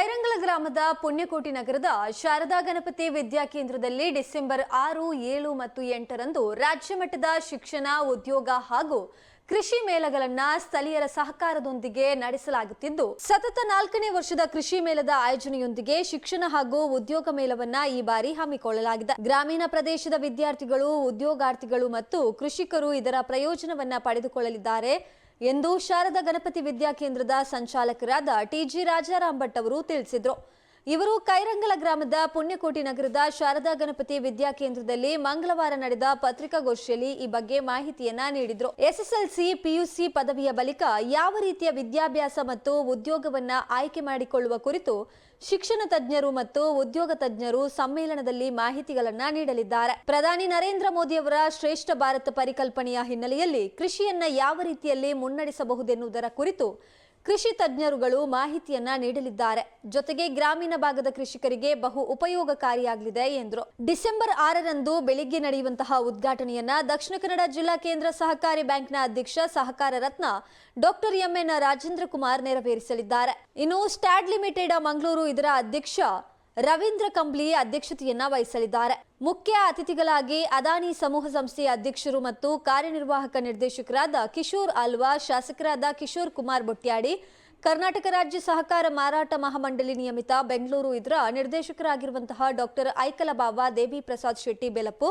ಕೈರಂಗಲ ಗ್ರಾಮದ ಪುಣ್ಯಕೋಟಿ ನಗರದ ಶಾರದಾ ಗಣಪತಿ ವಿದ್ಯಾಕೇಂದ್ರದಲ್ಲಿ ಡಿಸೆಂಬರ್ ಆರು, ಏಳು ಮತ್ತು ಎಂಟರಂದು ರಾಜ್ಯ ಮಟ್ಟದ ಶಿಕ್ಷಣ, ಉದ್ಯೋಗ ಹಾಗೂ ಕೃಷಿ ಮೇಳಗಳನ್ನು ಸ್ಥಳೀಯರ ಸಹಕಾರದೊಂದಿಗೆ ನಡೆಸಲಾಗುತ್ತಿದ್ದು, ಸತತ ನಾಲ್ಕನೇ ವರ್ಷದ ಕೃಷಿ ಮೇಳದ ಆಯೋಜನೆಯೊಂದಿಗೆ ಶಿಕ್ಷಣ ಹಾಗೂ ಉದ್ಯೋಗ ಮೇಳವನ್ನ ಈ ಬಾರಿ ಹಮ್ಮಿಕೊಳ್ಳಲಾಗಿದೆ. ಗ್ರಾಮೀಣ ಪ್ರದೇಶದ ವಿದ್ಯಾರ್ಥಿಗಳು, ಉದ್ಯೋಗಾರ್ಥಿಗಳು ಮತ್ತು ಕೃಷಿಕರು ಇದರ ಪ್ರಯೋಜನವನ್ನ ಪಡೆದುಕೊಳ್ಳಲಿದ್ದಾರೆ. ಎಂದು ಶಾರದಾ ಗಣಪತಿ ವಿದ್ಯಾಕೇಂದ್ರದ ಸಂಚಾಲಕರಾದ ಟಿಜಿ ರಾಜಾರಾಮ್ ಭಟ್ ಅವರು ತಿಳಿಸಿದರು. ಇವರು ಕೈರಂಗಲ ಗ್ರಾಮದ ಪುಣ್ಯಕೋಟಿ ನಗರದ ಶಾರದಾ ಗಣಪತಿ ವಿದ್ಯಾಕೇಂದ್ರದಲ್ಲಿ ಮಂಗಳವಾರ ನಡೆದ ಪತ್ರಿಕಾಗೋಷ್ಠಿಯಲ್ಲಿ ಈ ಬಗ್ಗೆ ಮಾಹಿತಿಯನ್ನ ನೀಡಿದರು. ಎಸ್ಎಸ್ಎಲ್ಸಿ, ಪಿಯುಸಿ ಪದವಿಯ ಬಳಿಕ ಯಾವ ರೀತಿಯ ವಿದ್ಯಾಭ್ಯಾಸ ಮತ್ತು ಉದ್ಯೋಗವನ್ನ ಆಯ್ಕೆ ಮಾಡಿಕೊಳ್ಳುವ ಕುರಿತು ಶಿಕ್ಷಣ ತಜ್ಞರು ಮತ್ತು ಉದ್ಯೋಗ ತಜ್ಞರು ಸಮ್ಮೇಳನದಲ್ಲಿ ಮಾಹಿತಿಗಳನ್ನ ನೀಡಲಿದ್ದಾರೆ. ಪ್ರಧಾನಿ ನರೇಂದ್ರ ಮೋದಿಯವರ ಶ್ರೇಷ್ಠ ಭಾರತ ಪರಿಕಲ್ಪನೆಯ ಹಿನ್ನೆಲೆಯಲ್ಲಿ ಕೃಷಿಯನ್ನ ಯಾವ ರೀತಿಯಲ್ಲಿ ಮುನ್ನಡೆಸಬಹುದೆನ್ನುವುದರ ಕುರಿತು ಕೃಷಿ ತಜ್ಞರುಗಳು ಮಾಹಿತಿಯನ್ನ ನೀಡಲಿದ್ದಾರೆ. ಜೊತೆಗೆ ಗ್ರಾಮೀಣ ಭಾಗದ ಕೃಷಿಕರಿಗೆ ಬಹು ಉಪಯೋಗಕಾರಿಯಾಗಲಿದೆ ಎಂದರು. ಡಿಸೆಂಬರ್ ಆರರಂದು ಬೆಳಿಗ್ಗೆ ನಡೆಯುವಂತಹ ಉದ್ಘಾಟನೆಯನ್ನ ದಕ್ಷಿಣ ಕನ್ನಡ ಜಿಲ್ಲಾ ಕೇಂದ್ರ ಸಹಕಾರಿ ಬ್ಯಾಂಕ್ನ ಅಧ್ಯಕ್ಷ ಸಹಕಾರ ರತ್ನ ಡಾಕ್ಟರ್ ಎಂಎನ್ ರಾಜೇಂದ್ರ ಕುಮಾರ್ ನೆರವೇರಿಸಲಿದ್ದಾರೆ. ಇನ್ನು ಸ್ಟ್ಯಾಡ್ ಲಿಮಿಟೆಡ್ ಮಂಗಳೂರು ಇದರ ಅಧ್ಯಕ್ಷ ರವೀಂದ್ರ ಕಂಬ್ಲಿ ಅಧ್ಯಕ್ಷತೆಯನ್ನ ವಹಿಸಲಿದ್ದಾರೆ. ಮುಖ್ಯ ಅತಿಥಿಗಳಾಗಿ ಅದಾನಿ ಸಮೂಹ ಸಂಸ್ಥೆಯ ಅಧ್ಯಕ್ಷರು ಮತ್ತು ಕಾರ್ಯನಿರ್ವಾಹಕ ನಿರ್ದೇಶಕರಾದ ಕಿಶೋರ್ ಆಲ್ವಾ ಶಾಸಕರಾದ ಕಿಶೋರ್ ಕುಮಾರ್ ಬೊಟ್ಯಾಡಿ, ಕರ್ನಾಟಕ ರಾಜ್ಯ ಸಹಕಾರ ಮಾರಾಟ ಮಹಾಮಂಡಳಿ ನಿಯಮಿತ ಬೆಂಗಳೂರು ಇದರ ನಿರ್ದೇಶಕರಾಗಿರುವಂತಹ ಡಾಕ್ಟರ್ ಐಕಲಬಾವ ದೇವಿ ಪ್ರಸಾದ್ ಶೆಟ್ಟಿ ಬೆಲಪು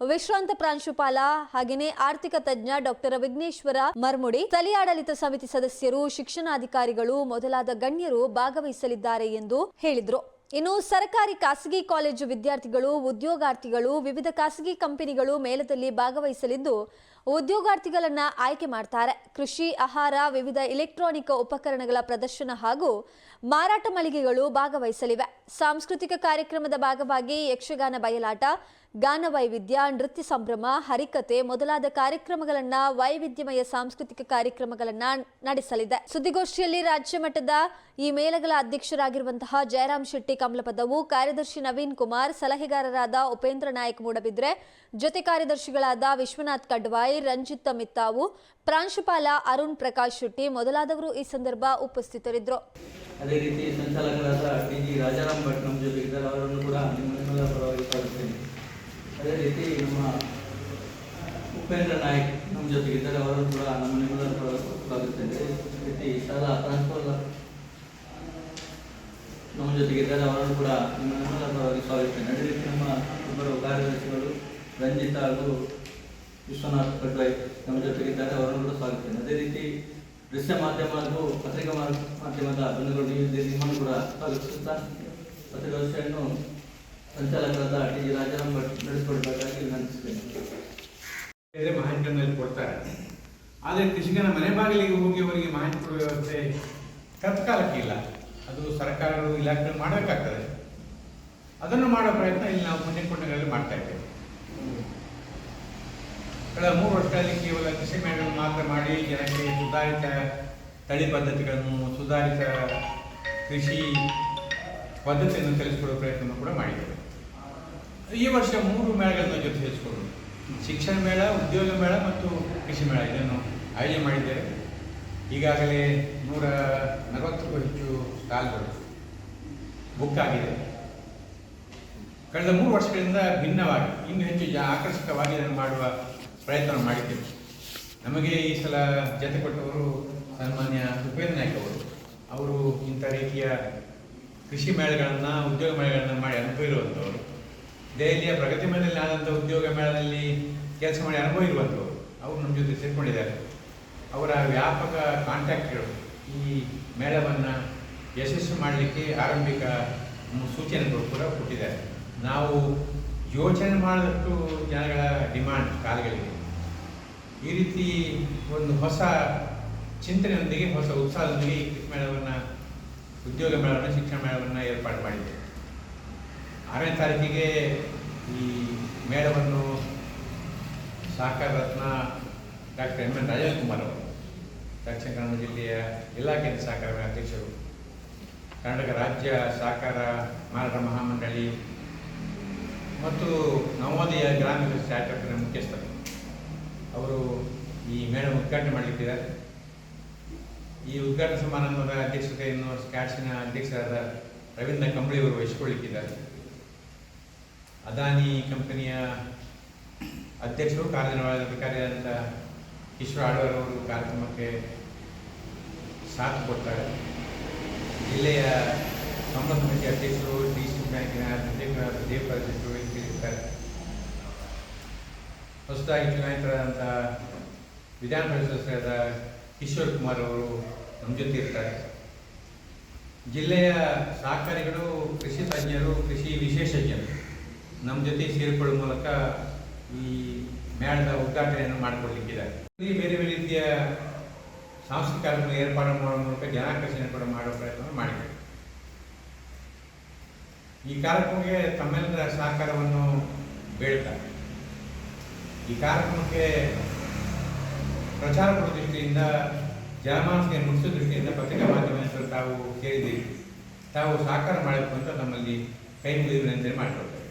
ವಿಶ್ರಾಂತ ಪ್ರಾಂಶುಪಾಲ ಹಾಗೆಯೇ ಆರ್ಥಿಕ ತಜ್ಞ ಡಾಕ್ಟರ್ ವಿಘ್ನೇಶ್ವರ ಮರ್ಮುಡಿ ಸ್ಥಳೀಯಾಡಳಿತ ಸಮಿತಿ ಸದಸ್ಯರು, ಶಿಕ್ಷಣಾಧಿಕಾರಿಗಳು ಮೊದಲಾದ ಗಣ್ಯರು ಭಾಗವಹಿಸಲಿದ್ದಾರೆ ಎಂದು ಹೇಳಿದರು. ಇನ್ನು ಸರ್ಕಾರಿ ಖಾಸಗಿ ಕಾಲೇಜು ವಿದ್ಯಾರ್ಥಿಗಳು ಉದ್ಯೋಗಾರ್ಥಿಗಳು ವಿವಿಧ ಖಾಸಗಿ ಕಂಪನಿಗಳು ಮೇಳದಲ್ಲಿ ಭಾಗವಹಿಸಲಿದ್ದು ಉದ್ಯೋಗಾರ್ಥಿಗಳನ್ನ ಆಯ್ಕೆ ಮಾಡ್ತಾರೆ. ಕೃಷಿ, ಆಹಾರ, ವಿವಿಧ ಇಲೆಕ್ಟ್ರಾನಿಕ್ ಉಪಕರಣಗಳ ಪ್ರದರ್ಶನ ಹಾಗೂ ಮಾರಾಟ ಮಳಿಗೆಗಳು ಭಾಗವಹಿಸಲಿವೆ. ಸಾಂಸ್ಕೃತಿಕ ಕಾರ್ಯಕ್ರಮದ ಭಾಗವಾಗಿ ಯಕ್ಷಗಾನ ಬಯಲಾಟ, ಗಾನ ವೈವಿಧ್ಯ, ನೃತ್ಯ ಸಂಭ್ರಮ, ಹರಿಕತೆ ಮೊದಲಾದ ಕಾರ್ಯಕ್ರಮಗಳನ್ನ ವೈವಿಧ್ಯಮಯ ಸಾಂಸ್ಕೃತಿಕ ಕಾರ್ಯಕ್ರಮಗಳನ್ನ ನಡೆಸಲಿದೆ. ಸುದ್ದಿಗೋಷ್ಠಿಯಲ್ಲಿ ರಾಜ್ಯ ಮಟ್ಟದ ಈ ಮೇಳಗಳ ಅಧ್ಯಕ್ಷರಾಗಿರುವಂತಹ ಜಯರಾಮ್ ಶೆಟ್ಟಿ ಕಮಲಪದವು, ಕಾರ್ಯದರ್ಶಿ ನವೀನ್ ಕುಮಾರ್, ಸಲಹೆಗಾರರಾದ ಉಪೇಂದ್ರ ನಾಯಕ್ ಮೂಡಬಿದ್ರೆ, ಜೊತೆ ಕಾರ್ಯದರ್ಶಿಗಳಾದ ವಿಶ್ವನಾಥ್ ಕಡ್ವಾಯ್ ರಂಜಿತ್ ಮಿತ್ತಾವು ಪ್ರಾಂಶುಪಾಲ ಅರುಣ್ ಪ್ರಕಾಶ್ ಶೆಟ್ಟಿ ಮೊದಲಾದವರು ಈ ಸಂದರ್ಭ ಉಪಸ್ಥಿತರಿದ್ದರು. ಅದೇ ರೀತಿ ಸಂಚಾಲಕರಾದ ಜಿ ರಾಜಾರಾಮ್ ಭಟ್ ನಮ್ಮ ಜೊತೆ ಇದ್ದಾರೆ ಅವರನ್ನು ಕೂಡ ನಿಮ್ಮ ನಿಮ್ಮೆಲ್ಲರ ಪರವಾಗಿ ಸ್ವಾಗತಿಸ್ತೇನೆ. ಅದೇ ರೀತಿ ನಮ್ಮ ಉಪೇಂದ್ರ ನಾಯಕ್ ನಮ್ಮ ಜೊತೆಗಿದ್ದಾರೆ ಅವರನ್ನು ಕೂಡ ನಮ್ಮ ರೀತಿ ನಮ್ಮ ಜೊತೆಗಿದ್ದಾರೆ ಅವರನ್ನು ಕೂಡ ಪರವಾಗಿ ರೀತಿ ನಮ್ಮ ಇಬ್ಬರು ಕಾರ್ಯದರ್ಶಿಗಳು ರಂಜಿತ್ ಹಾಗೂ ವಿಶ್ವನಾಥ್ ಕಡ್ವಾಯ್ ನಮ್ಮ ಜೊತೆಗಿದ್ದಾರೆ ಅವರನ್ನು ಕೂಡ ಸ್ವಾಗತಿಸ್ತೇನೆ. ಅದೇ ರೀತಿ ದೃಶ್ಯ ಮಾಧ್ಯಮ ಹಾಗೂ ಪತ್ರಿಕಾ ಮಾಧ್ಯಮದ ಬಂಧುಗಳು ನಿಮ್ಮನ್ನು ಕೂಡ ಸ್ವಾಗತಿಸುತ್ತಾ ಪತ್ರಿಕಾಗೋಷ್ಠಿಯನ್ನು ಸಂಚಾಲಕರಾದ ಟಿ. ಜಿ. ರಾಜಾರಾಮ್ ಭಟ್ ನಡೆಸಿಕೊಡಬೇಕಾಗಿ ವಿನಂತಿಸುತ್ತೇನೆ. ಮಾಹಿತಿಯನ್ನು ಕೊಡ್ತಾರೆ. ಆದರೆ ಕೃಷಿಕನ ಮನೆ ಬಾಗಿಲಿಗೆ ಹೋಗಿ ಅವರಿಗೆ ಮಾಹಿತಿ ಕೊಡುವ ವ್ಯವಸ್ಥೆ ತತ್ಕಾಲಕ್ಕೆ ಇಲ್ಲ. ಅದು ಸರ್ಕಾರಗಳು ಇಲಾಖೆ ಮಾಡಬೇಕಾಗ್ತದೆ. ಅದನ್ನು ಮಾಡೋ ಪ್ರಯತ್ನ ಇಲ್ಲಿ ನಾವು ಪುಣ್ಯಕೊಂಡಗಳಲ್ಲಿ ಮಾಡ್ತಾ ಇದ್ದೇವೆ. ಕಳೆದ ಮೂರು ವರ್ಷಗಳಲ್ಲಿ ಕೇವಲ ಕೃಷಿ ಮೇಳವನ್ನು ಮಾತ್ರ ಮಾಡಿ ಜನಕ್ಕೆ ಸುಧಾರಿತ ತಳಿ ಪದ್ಧತಿಗಳನ್ನು, ಸುಧಾರಿತ ಕೃಷಿ ಪದ್ಧತಿಯನ್ನು ಕಲಿಸಿಕೊಡುವ ಪ್ರಯತ್ನವನ್ನು ಕೂಡ ಮಾಡಿದ್ದೇವೆ. ಈ ವರ್ಷ ಮೂರು ಮೇಳಗಳನ್ನು ಜೊತೆ ಸೇರಿಸಿಕೊಂಡು ಶಿಕ್ಷಣ ಮೇಳ, ಉದ್ಯೋಗ ಮೇಳ ಮತ್ತು ಕೃಷಿ ಮೇಳ ಇದನ್ನು ಆಯೋಜನೆ ಮಾಡಿದ್ದೇವೆ. ಈಗಾಗಲೇ ನೂರ ನಲವತ್ತಕ್ಕೂ ಹೆಚ್ಚು ಸ್ಟಾಲ್ಗಳು ಬುಕ್ ಆಗಿದೆ ಕಳೆದ ಮೂರು ವರ್ಷಗಳಿಂದ ಭಿನ್ನವಾಗಿ, ಇನ್ನೂ ಹೆಚ್ಚು ಆಕರ್ಷಕವಾಗಿ ಇದನ್ನು ಮಾಡುವ ಪ್ರಯತ್ನ ಮಾಡಿದ್ದೇವೆ. ನಮಗೆ ಈ ಸಲ ಜತೆ ಕೊಟ್ಟವರು ಸನ್ಮಾನ್ಯ ಉಪೇಂದ್ರ ನಾಯ್ಕ ಅವರು. ಅವರು ಇಂಥ ರೀತಿಯ ಕೃಷಿ ಮೇಳಗಳನ್ನು, ಉದ್ಯೋಗ ಮೇಳಗಳನ್ನು ಮಾಡಿ ಅನುಭವ ಇರುವಂಥವರು. ದೆಹಲಿಯ ಪ್ರಗತಿ ಮೇಳದಲ್ಲಿ ಆದಂಥ ಉದ್ಯೋಗ ಮೇಳದಲ್ಲಿ ಕೆಲಸ ಮಾಡಿ ಅನುಭವ ಇರುವಂಥವ್ರು. ಅವರು ನಮ್ಮ ಜೊತೆ ಸೇರಿಕೊಂಡಿದ್ದಾರೆ. ಅವರ ವ್ಯಾಪಕ ಕಾಂಟ್ಯಾಕ್ಟ್ಗಳು ಈ ಮೇಳವನ್ನು ಯಶಸ್ಸು ಮಾಡಲಿಕ್ಕೆ ಆರಂಭಿಕ ಸೂಚನೆಗಳು ಕೂಡ ಕೊಟ್ಟಿದ್ದಾರೆ. ನಾವು ಯೋಚನೆ ಮಾಡಿದಷ್ಟು ಜನಗಳ ಡಿಮಾಂಡ್ ಕಾಲಗಳಿಗೆ. ಈ ರೀತಿ ಒಂದು ಹೊಸ ಚಿಂತನೆಯೊಂದಿಗೆ, ಹೊಸ ಉತ್ಸಾಹದೊಂದಿಗೆ ಈ ಮೇಳವನ್ನು, ಉದ್ಯೋಗ ಮೇಳವನ್ನು, ಶಿಕ್ಷಣ ಮೇಳವನ್ನು ಏರ್ಪಾಡು ಮಾಡಿದೆ. ಆರನೇ ತಾರೀಕಿಗೆ ಈ ಮೇಳವನ್ನು ಸಹಕಾರ ರತ್ನ doctor M N Rajendra Kumar ಅವರು, ದಕ್ಷಿಣ ಕನ್ನಡ ಜಿಲ್ಲೆಯ ಎಲ್ಲ ಕೇಂದ್ರ ಸಹಕಾರ ಅಧ್ಯಕ್ಷರು, ಕರ್ನಾಟಕ ರಾಜ್ಯ ಸಹಕಾರ ಮಾರಾಟ ಮಹಾಮಂಡಳಿ ಮತ್ತು ನವೋದಯ ಗ್ರಾಮೀಣ ಸ್ಟಾರ್ಟಪ್ನ ಮುಖ್ಯಸ್ಥರು. ಅವರು ಈ ಮೇಳ ಉದ್ಘಾಟನೆ ಮಾಡಲಿಕ್ಕಿದ್ದಾರೆ. ಈ ಉದ್ಘಾಟನಾ ಸಮಾರಂಭದ ಅಧ್ಯಕ್ಷತೆಯನ್ನು ಸ್ಕ್ಯಾಟ್ಸಿನ ಅಧ್ಯಕ್ಷರಾದ ರವೀಂದ್ರ ಕಂಬಳಿ ಅವರು ವಹಿಸಿಕೊಳ್ಳಿಕ್ಕಿದ್ದಾರೆ. ಅದಾನಿ ಕಂಪನಿಯ ಅಧ್ಯಕ್ಷರು ಕಾರ್ಯನಿರ್ವಹಣಾಧಿಕಾರಿಯಾದಂಥ ಕಿಶೋರ್ ಆಳ್ವಾರ್ ಅವರು ಕಾರ್ಯಕ್ರಮಕ್ಕೆ ಸಾಥ್ ಕೊಡ್ತಾರೆ. ಜಿಲ್ಲೆಯ ಸಂಬಂಧ ಸಮಿತಿ ಅಧ್ಯಕ್ಷರು, ಡಿ ಸಿ ಬ್ಯಾಂಕಿನ ಅಧ್ಯಕ್ಷರಾದ ದೇವರಾಜರು ಇರ್ತಾರೆ ಹೊಸದಾಗಿ ಚುನಾಯಿತರಾದಂಥ ವಿಧಾನ ಪರಿಷತ್ ಸದಸ್ಯರಾದ ಕಿಶೋರ್ ಕುಮಾರ್ ಅವರು ನಮ್ಮ ಜೊತೆ ಇರ್ತಾರೆ. ಜಿಲ್ಲೆಯ ಸಹಕಾರಿಗಳು, ಕೃಷಿ ತಜ್ಞರು, ಕೃಷಿ ವಿಶೇಷಜ್ಞರು ನಮ್ಮ ಜೊತೆ ಸೇರಿಕೊಳ್ಳುವ ಮೂಲಕ ಈ ಮೇಳದ ಉದ್ಘಾಟನೆಯನ್ನು ಮಾಡಿಕೊಡ್ಲಿಕ್ಕಿದ್ದಾರೆ. ಬೇರೆ ಬೇರೆ ರೀತಿಯ ಸಾಂಸ್ಕೃತಿಕ ಕಾರ್ಯಕ್ರಮ ಏರ್ಪಾಡು ಮಾಡುವ ಮೂಲಕ ಜನಾಕರ್ಷಣೆ ಕೂಡ ಮಾಡುವ ಪ್ರಯತ್ನವನ್ನು ಮಾಡಿದ್ದಾರೆ. ಈ ಕಾರ್ಯಕ್ರಮಕ್ಕೆ ತಮ್ಮೆಲ್ಲರ ಸಹಕಾರವನ್ನು ಬೇಡ್ತಾರೆ ಈ ಕಾರ್ಯಕ್ರಮಕ್ಕೆ ಪ್ರಚಾರ ಕೊಡುವ ದೃಷ್ಟಿಯಿಂದ ಜನಮಾನಸಿಗೆ ಮುಟ್ಟಿಸೋ ದೃಷ್ಟಿಯಿಂದ ಪತ್ರಿಕಾ ಮಾಧ್ಯಮದಲ್ಲಿ ತಾವು ಕೇಳಿದ್ದೀವಿ. ತಾವು ಸಾಕಾರ ಮಾಡಬೇಕು ಅಂತ ನಮ್ಮಲ್ಲಿ ಕೈ ಮುಗಿದು ವಿನಂತಿ ಮಾಡಿಕೊಡ್ತೇವೆ.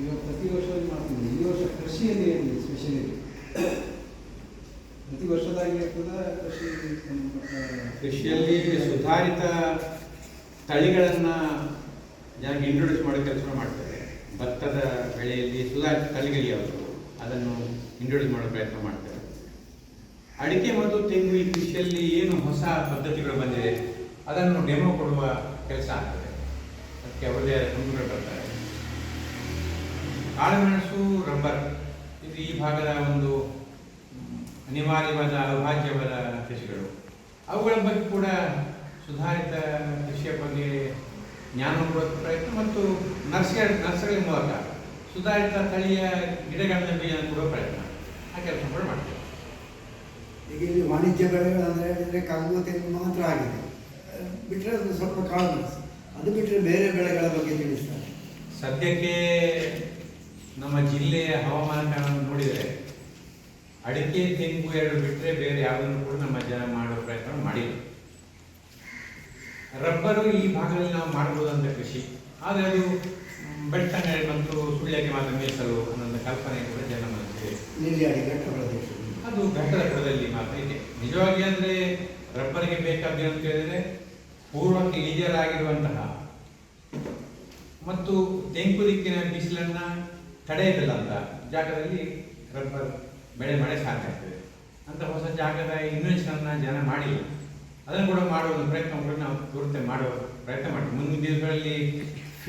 ಈಗ ಪ್ರತಿ ವರ್ಷ ಮಾಡ್ತೀವಿ? ಈ ವರ್ಷ ಕೃಷಿಯಲ್ಲಿ ಏನಿದೆ ಸ್ಪೆಷಲಿಟಿ ವರ್ಷದಾಗಿ ಕೃಷಿ ಕೃಷಿಯಲ್ಲಿ ಸುಧಾರಿತ ತಳಿಗಳನ್ನು ಜನಕ್ಕೆ ಇಂಟ್ರೊಡ್ಯೂಸ್ ಮಾಡೋ ಕೆಲಸ ಮಾಡ್ತಾರೆ. ಭತ್ತದ ಬೆಳೆಯಲ್ಲಿ ಸುಧಾರಿತ ತಳಿಗಳು ಯಾವುದು? ಅದನ್ನು ಇಂಟ್ರೊಡ್ಯೂಸ್ ಮಾಡೋ ಪ್ರಯತ್ನ ಮಾಡ್ತಾರೆ. ಅಡಿಕೆ ಮತ್ತು ತೆಂಗು ಈ ಕೃಷಿಯಲ್ಲಿ ಏನು ಹೊಸ ಪದ್ಧತಿಗಳು ಬಂದಿದೆ? ಅದನ್ನು ಡೆಮೋ ಕೊಡುವ ಕೆಲಸ ಆಗ್ತದೆ. ಅದಕ್ಕೆ ಅವರದೇ ಆದ ಕಂಪ್ಯೂಟರ್ ಬರ್ತಾರೆ. ಕಾಳುಮೆಣಸು ರಬ್ಬರ್. ಇದು ಈ ಭಾಗದ ಒಂದು ಅನಿವಾರ್ಯವಾದ ಅವಿಭಾಜ್ಯವಾದ ಕೃಷಿಗಳು ಅವುಗಳ ಬಗ್ಗೆ ಕೂಡ ಸುಧಾರಿತ ಕೃಷಿಯ ಬಗ್ಗೆ ಜ್ಞಾನ ಕೊಡುವ ಪ್ರಯತ್ನ ಮತ್ತು ನರ್ಸರಿ ನರ್ಸರಿ ಮೂಲಕ ಸುಧಾರಿತ ತಳಿಯ ಗಿಡಗಳನ್ನ ಬೀಜ ಕೊಡುವ ಪ್ರಯತ್ನ. ಆ ಕೆಲಸ ಕೂಡ ಮಾಡ್ತೇವೆ. ಈಗ ಇಲ್ಲಿ ವಾಣಿಜ್ಯ ಬೆಳೆಗಳು ಅಂದರೆ ಹೇಳಿದರೆ ಕಾಗು ತೆಂಗು ಮಾತ್ರ ಆಗಿದೆ. ಬಿಟ್ಟರೆ ಅದು ಸ್ವಲ್ಪ ಕಾಳು ಮೆಣಸು ಅದು ಬಿಟ್ಟರೆ ಬೇರೆ ಬೆಳೆಗಳ ಬಗ್ಗೆ ತಿಳಿಸ್ತಾರೆ. ಸದ್ಯಕ್ಕೆ ನಮ್ಮ ಜಿಲ್ಲೆಯ ಹವಾಮಾನವನ್ನು ನೋಡಿದರೆ ಅಡಿಕೆ ತೆಂಗು ಎರಡು ಬಿಟ್ಟರೆ ಬೇರೆ ಯಾವುದನ್ನು ಕೂಡ ನಮ್ಮ ಜನ ಮಾಡೋ ಪ್ರಯತ್ನ ಮಾಡಿಲ್ಲ. ರಬ್ಬರು ಈ ಭಾಗದಲ್ಲಿ ನಾವು ಮಾಡಬಹುದಂತ ಕೃಷಿ ಆದರೆ ಅದು ಬೆಟ್ಟ ನೆರೆ ಮತ್ತು ಸುಳ್ಯಕ್ಕೆ ಮಾತ್ರ ಮೀಸಲು ಅನ್ನೋ ಕಲ್ಪನೆ ಕೂಡ ಜನ ಮನಸ್ಸಿದೆ ಪ್ರದೇಶ. ಅದು ಘಟ್ಟದ ಕಡದಲ್ಲಿ ಮಾತ್ರ ಇದೆ. ನಿಜವಾಗಿ ಅಂದ್ರೆ ರಬ್ಬರಿಗೆ ಬೇಕಾದ್ದು ಅಂತ ಹೇಳಿದರೆ ಪೂರ್ವಕ್ಕೆ ಇಳಿಜಲಾಗಿರುವಂತಹ ಮತ್ತು ತೆಂಕು ದಿಕ್ಕಿನ ಬಿಸಿಲನ್ನ ತಡೆಯಬಲ್ಲಂತ ಜಾಗದಲ್ಲಿ ರಬ್ಬರ್ ಬೆಳೆ ಮಳೆ ಸಾಕಾಗ್ತದೆ ಅಂತ ಹೊಸ ಜಾಗದ ಇನ್ವೆನ್ಷನ್ ಅನ್ನ ಜನ ಮಾಡಿಲ್ಲ. ಅದನ್ನು ಕೂಡ ಮಾಡುವ ಪ್ರಯತ್ನ ಕೂಡ ನಾವು ಪೂರ್ತಿ ಮಾಡುವ ಪ್ರಯತ್ನ ಮಾಡ್ತೀವಿ. ಮುಂದಿನ ದಿವಸಗಳಲ್ಲಿ